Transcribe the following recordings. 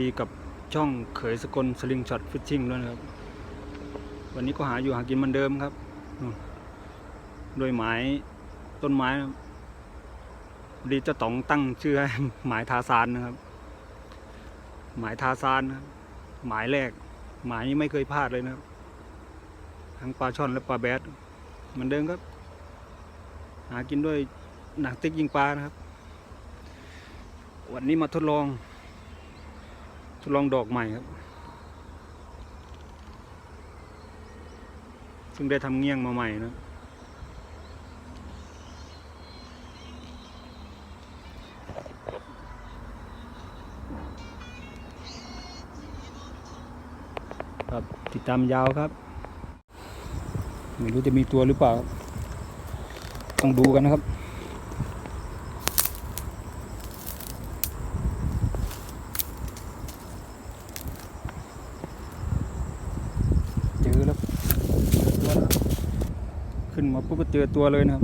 ดีกับช่องเขยสกลสลิงช็อตฟิชชิ่งด้วยนะครับ วันนี้ก็หาอยู่หากินเหมือนเดิมครับอืมโดยหมายต้นไม้นะครับพอดีเจ้าต๋องตั้งชื่อให้หมายทาซานนะครับ หมายทาซานนะหมายแรก หมายนี้ไม่เคยพลาดเลยนะครับ ทั้งปลาช่อนและปลาแบดเหมือนเดิมครับ หากินด้วยหนังติ๊กยิงปลานะครับ วันนี้มาทดลอง ดลองดอกใหม่ครับ ซึ่งได้ทำเงี้ยงมาใหม่นะครับติดตามยาวครับ ไม่รู้จะมีตัวหรือเปล่า ต้องดูกันนะครับ เจอแล้วตัวแล้วขึ้นมาปุ๊บ ก็เจอตัวเลยนะครับ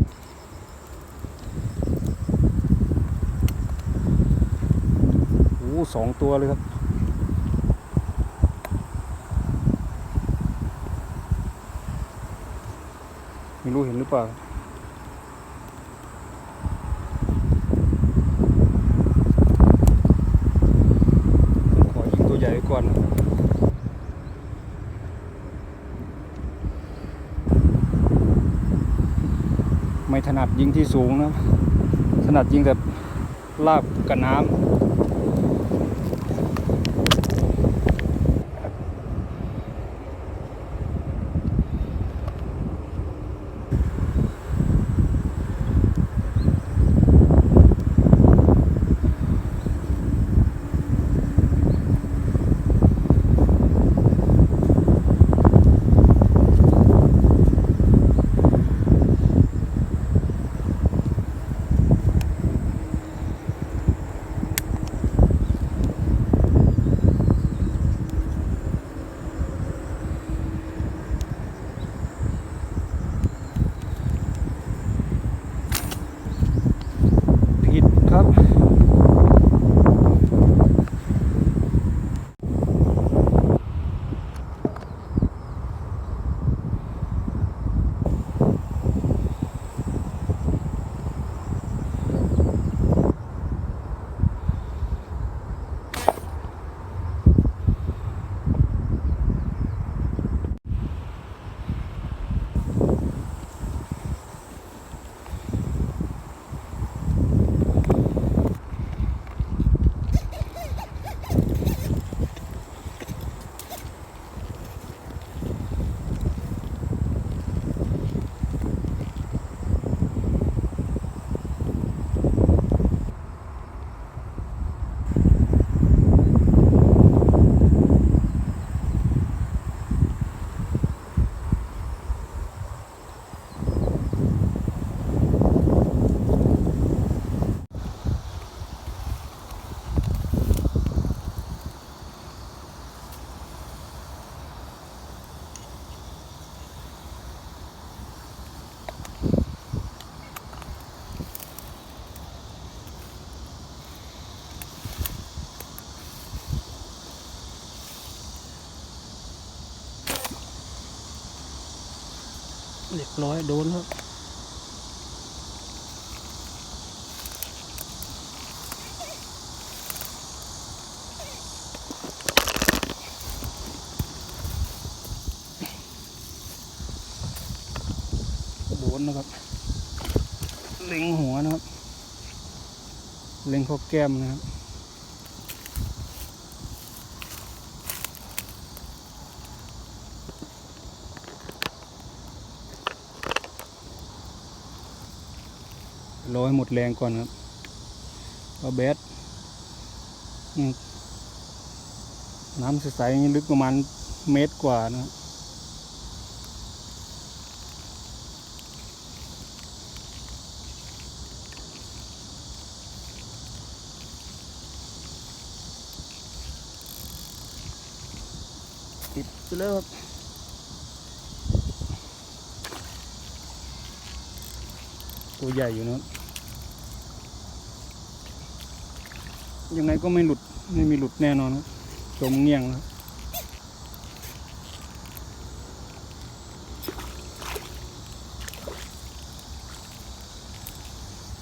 โอ้สองตัวเลยครับไม่รู้เห็นหรือเปล่า ขอยิงตัวใหญ่ไว้ก่อนนะครับ ไม่ถนัดยิงที่สูงนะถนัดยิงแบบลาบกับน้ำ เรียบร้อยโดนครับโดนนะครับ เล็งหัวนะครับ เล็งเข้าแก้มนะครับ รอให้หมดแรงก่อนครับก็แบดน้ำใสๆนี้ลึกประมาณเมตรกว่านะครับติดไปแล้วครับตัวใหญ่อยู่นะครับ ยังไงก็ไม่หลุดไม่มีหลุดแน่นอนครับจมเงี่ยงครับ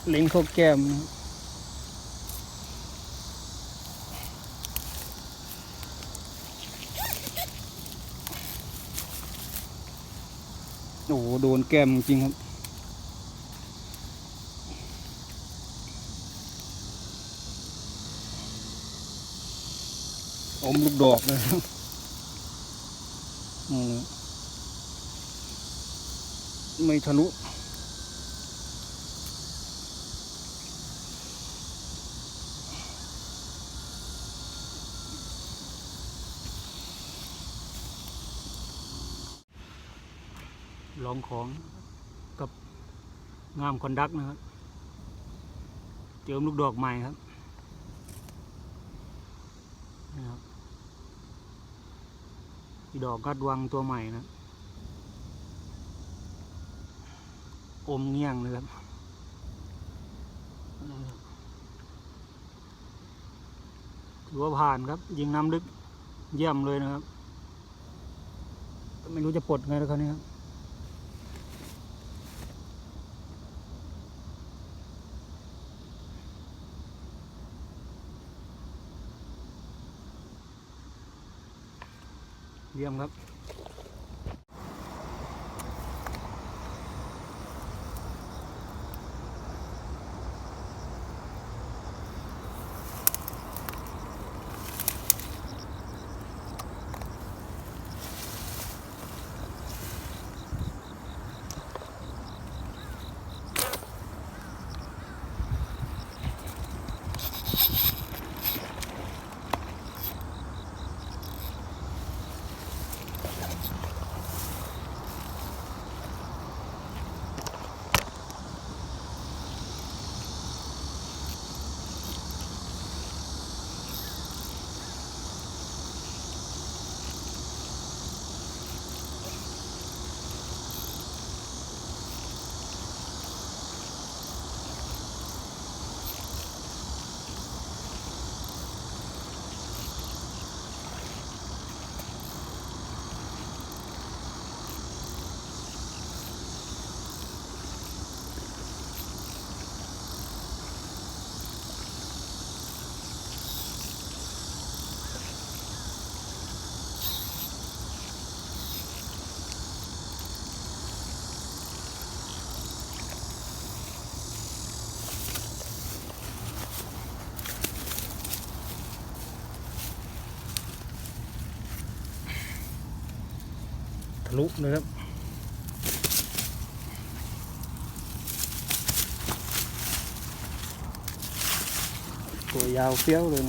เล็งเข้าแก้มนะโอ้โหโดนแก้มจริงครับ มลูกดอกเลยไม่ทะลุลองของกับงามคอนดักนะครับ เจิมลูกดอกใหม่ครับ อี ดอกกัดวังตัวใหม่นะ อมเงี้ยงเลยครับ ถือว่าผ่านครับ ยิงน้ำลึกเยี่ยมเลยนะครับ ไม่รู้จะปลดไงแล้วครับเนี่ยครับ เยี่ยมครับะลุนะครับตัวยาวเฟี้ยวเลย